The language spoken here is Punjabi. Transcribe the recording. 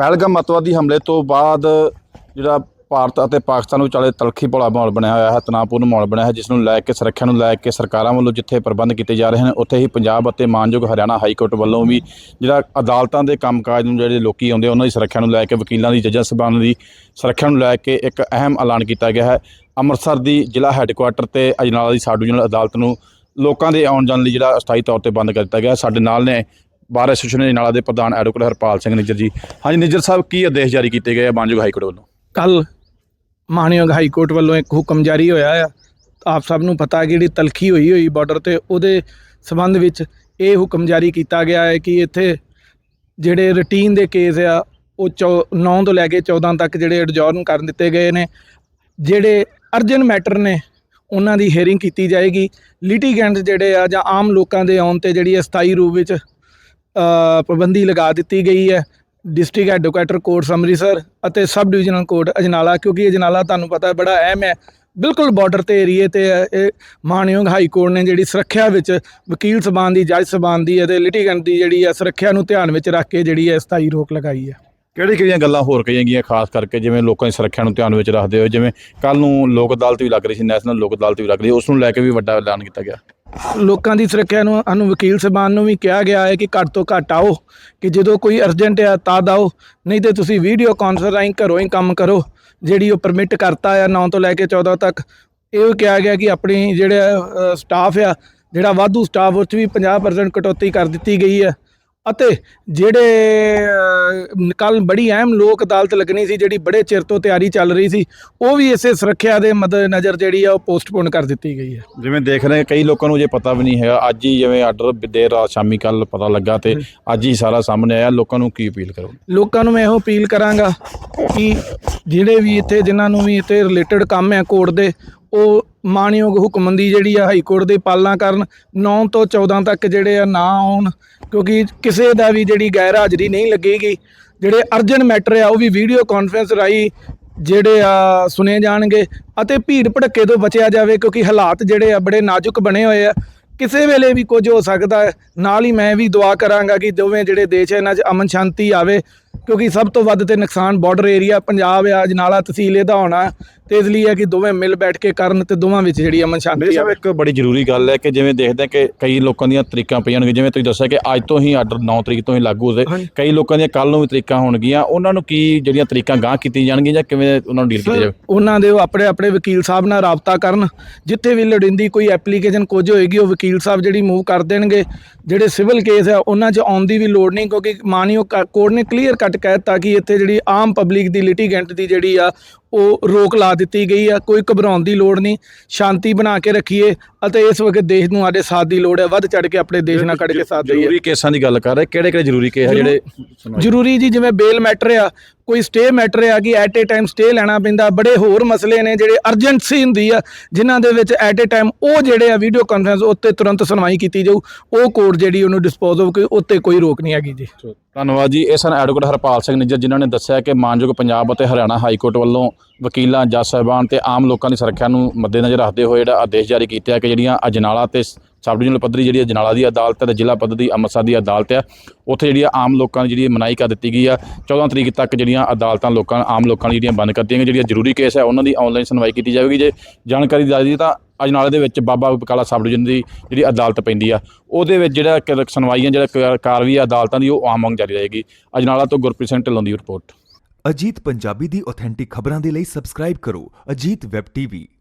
ਪਹਿਲਗਾਮ ਅੱਤਵਾਦੀ ਹਮਲੇ ਤੋਂ ਬਾਅਦ ਜਿਹੜਾ ਭਾਰਤ ਅਤੇ ਪਾਕਿਸਤਾਨ ਵਿਚਾਲੇ ਤਲਖੀ ਭੋਲਾ ਮਾਹੌਲ ਬਣਿਆ ਹੋਇਆ ਹੈ, ਤਣਾਅਪੂਰਨ ਮਾਹੌਲ ਬਣਿਆ ਹੈ, ਜਿਸ ਨੂੰ ਲੈ ਕੇ ਸੁਰੱਖਿਆ ਨੂੰ ਲੈ ਕੇ ਸਰਕਾਰਾਂ ਵੱਲੋਂ ਜਿੱਥੇ ਪ੍ਰਬੰਧ ਕੀਤੇ ਜਾ ਰਹੇ ਹਨ, ਉੱਥੇ ਹੀ ਪੰਜਾਬ ਅਤੇ ਮਾਨਯੋਗ ਹਰਿਆਣਾ ਹਾਈ ਕੋਰਟ ਵੱਲੋਂ ਵੀ ਜਿਹੜਾ ਅਦਾਲਤਾਂ ਦੇ ਕੰਮਕਾਜ ਨੂੰ ਜਿਹੜੇ ਲੋਕੀ ਆਉਂਦੇ ਉਹਨਾਂ ਦੀ ਸੁਰੱਖਿਆ ਨੂੰ ਲੈ ਕੇ, ਵਕੀਲਾਂ ਦੀ, ਜੱਜਾਂ ਸਭਾਵਾਂ ਦੀ ਸੁਰੱਖਿਆ ਨੂੰ ਲੈ ਕੇ ਇੱਕ ਅਹਿਮ ਐਲਾਨ ਕੀਤਾ ਗਿਆ ਹੈ। ਅੰਮ੍ਰਿਤਸਰ ਦੀ ਜ਼ਿਲ੍ਹਾ ਹੈੱਡਕੁਆਟਰ ਤੇ ਅਜਨਾਲਾ ਦੀ ਸਾਬ ਡਿਵੀਜ਼ਨਲ ਅਦਾਲਤ ਨੂੰ ਲੋਕਾਂ ਦੇ ਆਉਣ ਜਾਣ ਲਈ ਜਿਹੜਾ ਅਸਥਾਈ ਤੌਰ ਤੇ ਬੰਦ ਕਰ ਦਿੱਤਾ ਗਿਆ ਸਾਡੇ ਨਾਲ ਨੇ ਬਾਰ ਐਸੋਸੀਏਸ਼ਨ ਅਜਨਾਲਾ ਦੇ ਪ੍ਰਧਾਨ ਐਡਵੋਕੇਟ ਹਰਪਾਲ ਸਿੰਘ ਨਿੱਜਰ ਜੀ। ਹਾਂਜੀ, ਨਿੱਜਰ ਸਾਹਿਬ, ਕੀ ਆਦੇਸ਼ ਜਾਰੀ ਕੀਤੇ ਗਏ ਆ ਮਾਨਯੋਗ ਹਾਈ ਕੋਰਟ ਵੱਲੋਂ? ਕੱਲ ਮਾਨਯੋਗ ਹਾਈ ਕੋਰਟ ਵੱਲੋਂ ਇੱਕ ਹੁਕਮ ਜਾਰੀ ਹੋਇਆ ਆ। ਆਪ ਸਭ ਨੂੰ ਪਤਾ ਕਿ ਜਿਹੜੀ ਤਲਖੀ ਹੋਈ ਹੋਈ ਬਾਰਡਰ ਤੇ, ਉਹਦੇ ਸਬੰਧ ਵਿੱਚ ਇਹ ਹੁਕਮ ਜਾਰੀ ਕੀਤਾ ਗਿਆ ਹੈ ਕਿ ਇੱਥੇ ਜਿਹੜੇ ਰੂਟੀਨ ਦੇ ਕੇਸ ਆ, ਉਹ 9 ਤੋਂ ਲੈ ਕੇ 14 ਤੱਕ ਜਿਹੜੇ ਐਡਜੋਰਨ ਕਰ ਦਿੱਤੇ ਗਏ ਨੇ। ਜਿਹੜੇ ਅਰਜਨ ਮੈਟਰ ਨੇ, ਉਹਨਾਂ ਦੀ ਹੀਅਰਿੰਗ ਕੀਤੀ ਜਾਏਗੀ। ਲਿਟੀਗੈਂਟ ਜਿਹੜੇ ਆ ਜਾਂ ਆਮ ਲੋਕਾਂ ਦੇ ਆਉਣ ਤੇ ਜਿਹੜੀ ਅਸਥਾਈ ਰੂਪ ਵਿੱਚ ਪਾਬੰਦੀ ਲਗਾ ਦਿੱਤੀ ਗਈ ਹੈ। ਡਿਸਟ੍ਰਿਕਟ ਐਡਵੋਕੇਟਰ ਕੋਰਟ ਅੰਮ੍ਰਿਤਸਰ ਅਤੇ ਸਬ ਡਿਵੀਜ਼ਨਲ ਕੋਰਟ ਅਜਨਾਲਾ ਕਿਉਂਕਿ ਅਜਨਾਲਾ ਤੁਹਾਨੂੰ ਪਤਾ ਬੜਾ ਅਹਿਮ ਹੈ। ਬਿਲਕੁਲ ਬਾਰਡਰ ਤੇ ਏਰੀਏ ਤੇ ਇਹ ਮਾਨਯੋਗ ਹਾਈ ਕੋਰਟ ਨੇ ਜਿਹੜੀ ਸੁਰੱਖਿਆ ਵਿੱਚ ਵਕੀਲ ਸਭਾਨ ਦੀ ਜੱਜ ਸਭਾਨ ਦੀ ਅਤੇ ਲਿਟੀਗੈਂਟ ਦੀ ਜਿਹੜੀ ਹੈ ਸੁਰੱਖਿਆ ਨੂੰ ਧਿਆਨ ਵਿੱਚ ਰੱਖ ਕੇ ਜਿਹੜੀ ਹੈ ਸਥਾਈ ਰੋਕ ਲਗਾਈ ਹੈ। ਕਿਹੜੀ ਕਿਹੜੀਆਂ ਗੱਲਾਂ ਹੋਰ ਕਹੀਆਂ ਗਈਆਂ ਖਾਸ ਕਰਕੇ ਜਿਵੇਂ ਲੋਕਾਂ ਦੀ ਸੁਰੱਖਿਆ ਨੂੰ ਧਿਆਨ ਵਿੱਚ ਰੱਖਦੇ ਹੋਏ ਜਿਵੇਂ ਕੱਲ ਨੂੰ ਲੋਕ ਅਦਾਲਤ ਵੀ ਲੱਗ ਰਹੀ ਸੀ ਨੈਸ਼ਨਲ ਲੋਕ ਅਦਾਲਤ ਵੀ ਲੱਗ ਰਹੀ ਸੀ, ਉਸ ਨੂੰ ਲੈ ਕੇ ਵੀ ਵੱਡਾ ਐਲਾਨ ਕੀਤਾ ਗਿਆ। ਲੋਕਾਂ ਦੀ ਸੁਰੱਖਿਆ ਨੂੰ, ਸਾਨੂੰ ਵਕੀਲ ਸਭਾਨ ਨੂੰ ਵੀ ਕਿਹਾ ਗਿਆ ਹੈ ਕਿ ਘੱਟ ਤੋਂ ਘੱਟ ਆਓ, ਕਿ ਜਦੋਂ ਕੋਈ ਅਰਜੈਂਟ ਹੈ ਤਦ ਆਓ ਨਹੀਂ ਤੇ ਤੁਸੀਂ ਵੀਡੀਓ ਕਾਨਫਰੰਸ ਰਾਹੀਂ ਘਰੋਂ ਹੀ ਕੰਮ ਕਰੋ, ਜਿਹੜੀ ਉਹ ਪਰਮਿਟ ਕਰਤਾ ਹੈ 9 ਤੋਂ ਲੈ ਕੇ 14 ਤੱਕ। ਇਹ ਕਿਹਾ ਗਿਆ ਕਿ ਆਪਣੀ ਜਿਹੜਾ ਸਟਾਫ ਆ, ਜਿਹੜਾ ਵਾਧੂ ਸਟਾਫ ਉਸ 'ਚ ਵੀ 50% ਕਟੌਤੀ ਕਰ ਦਿੱਤੀ ਗਈ ਹੈ ਅਤੇ ਜਿਹੜੇ ਕੱਲ ਬੜੀ ਅਹਿਮ ਲੋਕ ਅਦਾਲਤ ਲੱਗਣੀ ਸੀ ਜਿਹੜੀ ਬੜੇ ਚਿਰ ਤੋਂ ਤਿਆਰੀ ਚੱਲ ਰਹੀ ਸੀ ਉਹ ਵੀ ਇਸੇ ਸੁਰੱਖਿਆ ਦੇ ਮੱਦੇਨਜ਼ਰ ਜਿਹੜੀ ਆ ਉਹ ਪੋਸਟਪੋਨ ਕਰ ਦਿੱਤੀ ਗਈ ਹੈ। ਜਿਵੇਂ ਦੇਖ ਰਹੇ ਕਈ ਲੋਕਾਂ ਨੂੰ ਜੇ ਪਤਾ ਵੀ ਨਹੀਂ ਹੈਗਾ। ਅੱਜ ਹੀ ਜਿਵੇਂ ਆਰਡਰ ਦੇਰ ਰਾਤ ਸ਼ਾਮੀ ਕੱਲ ਪਤਾ ਲੱਗਾ ਤੇ ਅੱਜ ਹੀ ਸਾਰਾ ਸਾਹਮਣੇ ਆਇਆ। ਲੋਕਾਂ ਨੂੰ ਕੀ ਅਪੀਲ ਕਰੋ ਲੋਕਾਂ ਨੂੰ ਮੈਂ ਇਹੋ ਅਪੀਲ ਕਰਾਂਗਾ ਕਿ ਜਿਹੜੇ ਵੀ ਇੱਥੇ ਜਿਨ੍ਹਾਂ ਨੂੰ ਵੀ ਇੱਥੇ ਰਿਲੇਟਡ ਕੰਮ ਹੈ ਕੋਰਟ ਦੇ ਉਹ ਮਾਨਯੋਗ ਹੁਕਮ ਦੀ ਜਿਹੜੀ ਆ ਹਾਈ ਕੋਰਟ ਦੀ ਪਾਲਣਾ ਕਰਨ 9 ਤੋਂ 14 ਤੱਕ ਜਿਹੜੇ ਆ ਨਾ ਆਉਣ, ਕਿਉਂਕਿ ਕਿਸੇ ਦਾ ਵੀ ਜਿਹੜੀ ਗੈਰ ਹਾਜ਼ਰੀ ਨਹੀਂ ਲੱਗੇਗੀ। ਜਿਹੜੇ ਅਰਜਨ ਮੈਟਰ ਆ, ਉਹ ਵੀ ਵੀਡੀਓ ਕਾਨਫਰੰਸ ਰਾਹੀਂ ਜਿਹੜੇ ਆ ਸੁਣੇ ਜਾਣਗੇ ਅਤੇ ਭੀੜ ਭੜੱਕੇ ਤੋਂ ਬਚਿਆ ਜਾਵੇ, ਕਿਉਂਕਿ ਹਾਲਾਤ ਜਿਹੜੇ ਆ ਬੜੇ ਨਾਜ਼ੁਕ ਬਣੇ ਹੋਏ ਆ। ਕਿਸੇ ਵੇਲੇ ਵੀ ਕੁਝ ਹੋ ਸਕਦਾ ਨਾਲ ਹੀ ਮੈਂ ਵੀ ਦੁਆ ਕਰਾਂਗਾ ਕਿ ਦੋਵੇਂ ਜਿਹੜੇ ਦੇਸ਼ ਇਹਨਾਂ 'ਚ ਅਮਨ ਸ਼ਾਂਤੀ ਆਵੇ, ਕਿਉਂਕਿ ਸਭ ਤੋਂ ਵੱਧ ਤੇ ਨੁਕਸਾਨ ਬਾਰਡਰ ਏਰੀਆ ਪੰਜਾਬ ਆ ਅਜਨਾਲਾ ਤਹਿਸੀਲ ਇਹਦਾ ਹੋਣਾ ਤੇ ਇਸ ਲਈ ਹੈ ਕਿ ਦੋਵੇਂ ਮਿਲ ਬੈਠ ਕੇ ਕਰਨ ਤੇ ਦੋਵਾਂ ਵਿੱਚ ਜਿਹੜੀ ਅਮਨ ਸ਼ਾਂਤੀ ਆਵੇ। ਇੱਕ ਬੜੀ ਜ਼ਰੂਰੀ ਗੱਲ ਹੈ ਕਿ ਜਿਵੇਂ ਦੇਖਦੇ ਹਾਂ ਕਿ ਕਈ ਲੋਕਾਂ ਦੀਆਂ ਤਰੀਕਾਂ ਪਈਆਂ ਹੋਣਗੀਆਂ ਜਿਵੇਂ ਤੁਸੀਂ ਦੱਸਿਆ ਕਿ ਅੱਜ ਤੋਂ ਹੀ ਆਰਡਰ 9 ਤਰੀਕ ਤੋਂ ਹੀ ਲਾਗੂ ਹੋਵੇ ਹਾਂਜੀ। ਕਈ ਲੋਕਾਂ ਦੀਆਂ ਕੱਲ ਨੂੰ ਵੀ ਤਰੀਕਾਂ ਹੋਣਗੀਆਂ। ਉਹਨਾਂ ਨੂੰ ਕੀ ਜਿਹੜੀਆਂ ਤਰੀਕਾਂ ਗਾਂਹ ਕੀਤੀਆਂ ਜਾਣਗੀਆਂ ਜਾਂ ਕਿਵੇਂ ਉਹਨਾਂ ਨੂੰ ਡੀਲ ਕੀਤਾ ਜਾਵੇ? ਉਹਨਾਂ ਦੇ ਉਹ ਆਪਣੇ ਆਪਣੇ ਵਕੀਲ ਸਾਹਿਬ ਨਾਲ ਰਾਬਤਾ ਕਰਨ। ਜਿੱਥੇ ਵੀ ਲੋੜੀਂਦੀ ਕੋਈ ਐਪਲੀਕੇਸ਼ਨ ਕੁਝ ਹੋਏਗੀ ਉਹ ਵਕੀਲ ਸਾਹਿਬ ਜਿਹੜੀ ਮੂਵ ਕਰ ਦੇਣਗੇ। ਜਿਹੜੇ ਸਿਵਲ ਕੇਸ ਆ ਉਹਨਾਂ 'ਚ ਆਉਣ ਦੀ ਵੀ ਲੋੜ ਨਹੀਂ ਕਿਉਂਕਿ ਕ- ਕੋਰਟ ਨੇ ਕਲੀਅਰ ਕੱਟ ਕਹਿ ਦਿੱਤਾ ਕਿ ਇੱਥੇ ਜਿਹੜੀ ਆਮ ਪਬਲਿਕ ਦੀ ਲਿਟੀਗੈਂਟ ਦੀ ਜਿਹੜੀ ਆ ਉਹ ਰੋਕ ਲਾ ਦਿੱਤੀ ਗਈ ਆ ਕੋਈ ਘਬਰਾਉਣ ਦੀ ਲੋੜ ਨਹੀਂ ਸ਼ਾਂਤੀ ਬਣਾ ਕੇ ਰੱਖੀਏ ਅਤੇ ਇਸ ਵਕਤ ਦੇਸ਼ ਨੂੰ ਸਾਡੇ ਸਾਥ ਦੀ ਲੋੜ ਹੈ ਵੱਧ ਚੜ ਕੇ ਆਪਣੇ ਦੇਸ਼ ਨਾਲ ਕੱਢ ਕੇ ਸਾਥ ਦਈਏ। ਜ਼ਰੂਰੀ ਕੇਸਾਂ ਦੀ ਗੱਲ ਕਰ ਰਹੇ ਕਿਹੜੇ ਕਿਹੜੇ ਜ਼ਰੂਰੀ ਕੇਸ ਆ ਜਿਹੜੇ ਜ਼ਰੂਰੀ ਜੀ ਜਿਵੇਂ ਬੇਲ ਮੈਟਰ ਆ ਕੋਈ ਸਟੇ ਮੈਟਰ ਆ ਕਿ ਐਟ ਏ ਟਾਈਮ ਸਟੇ ਲੈਣਾ ਪੈਂਦਾ। ਬੜੇ ਹੋਰ ਮਸਲੇ ਨੇ ਜਿਹੜੇ ਅਰਜੈਂਸੀ ਹੁੰਦੀ ਆ, ਜਿਨ੍ਹਾਂ ਦੇ ਵਿੱਚ ਐਟ ਏ ਟਾਈਮ ਉਹ ਜਿਹੜੇ ਆ ਵੀਡੀਓ ਕਾਨਫਰੰਸ ਉੱਤੇ ਤੁਰੰਤ ਸੁਣਵਾਈ ਕੀਤੀ ਜਾਊ। ਉਹ ਕੋਰਟ ਜਿਹੜੀ ਉਹਨੂੰ ਡਿਸਪੋਜ਼ ਹੋ ਕੇ ਉੱਤੇ ਕੋਈ ਰੋਕ ਨਹੀਂ ਹੈਗੀ ਜੀ। ਧੰਨਵਾਦ ਜੀ। ਇਹ ਸਨ ਐਡਵੋਕੇਟ ਹਰਪਾਲ ਸਿੰਘ ਨਿੱਜਰ, ਜਿਨ੍ਹਾਂ ਨੇ ਦੱਸਿਆ ਕਿ ਮਾਨਯੋਗ ਪੰਜਾਬ ਅਤੇ ਹਰਿਆਣਾ ਹਾਈ ਕੋਰਟ ਵੱਲੋਂ ਵਕੀਲਾਂ, ਜੱਜ ਸਾਹਿਬਾਨ ਤੇ ਆਮ ਲੋਕਾਂ ਦੀ ਸੁਰੱਖਿਆ ਨੂੰ ਮੱਦੇਨਜ਼ਰ ਰੱਖਦੇ ਹੋਏ ਜਿਹੜਾ ਆਦੇਸ਼ ਜਾਰੀ ਕੀਤਾ ਕਿ ਜਿਹੜੀਆਂ ਅਜਨਾਲਾ ਤੇ ਸਬ ਡਿਵੀਜ਼ਨਲ ਪੱਧਰੀ ਜਿਹੜੀ ਅਜਨਾਲਾ ਦੀ ਅਦਾਲਤ ਹੈ ਤੇ ਜ਼ਿਲ੍ਹਾ ਪੱਧਰ ਦੀ ਅੰਮ੍ਰਿਤਸਰ ਦੀ ਅਦਾਲਤ ਹੈ। ਉੱਥੇ ਜਿਹੜੀ ਆਮ ਲੋਕਾਂ ਦੀ ਜਿਹੜੀ ਮਨਾਈ ਕਰ ਦਿੱਤੀ ਗਈ ਆ 14 ਤਰੀਕ ਤੱਕ ਜਿਹੜੀਆਂ ਅਦਾਲਤਾਂ ਲੋਕਾਂ ਆਮ ਲੋਕਾਂ ਲਈ ਜਿਹੜੀਆਂ ਬੰਦ ਕਰਤੀਆਂ ਗਈਆਂ, ਜਿਹੜੀਆਂ ਜ਼ਰੂਰੀ ਕੇਸ ਹੈ, ਉਹਨਾਂ ਦੀ ਆਨਲਾਈਨ ਸੁਣਵਾਈ ਕੀਤੀ ਜਾਵੇਗੀ। ਜੇ ਜਾਣਕਾਰੀ ਦੱਸਦੀ ਤਾਂ ਅਜਨਾਲੇ ਦੇ ਵਿੱਚ ਬਾਬਾ ਬਕਾਲਾ ਸਬ ਡਿਵੀਜ਼ਨ ਦੀ ਜਿਹੜੀ ਅਦਾਲਤ ਪੈਂਦੀ ਆ, ਉਹਦੇ ਵਿੱਚ ਜਿਹੜਾ ਸੁਣਵਾਈਆਂ, ਜਿਹੜਾ ਕ- ਕਾਰਵਾਈ ਆ ਅਦਾਲਤਾਂ ਦੀ, ਉਹ ਆਮ ਵਾਂਗ ਜਾਰੀ ਰਹੇਗੀ। ਅਜਨਾਲਾ ਤੋਂ ਗੁਰਪ੍ਰੀਤ ਸਿੰਘ ਢਿੱਲੋਂ ਦੀ ਰਿਪੋਰਟ। ਅਜੀਤ ਪੰਜਾਬੀ ਦੀ ਆਥੈਂਟਿਕ ਖਬਰਾਂ ਦੇ ਲਈ ਸਬਸਕ੍ਰਾਈਬ ਕਰੋ। Ajit web TV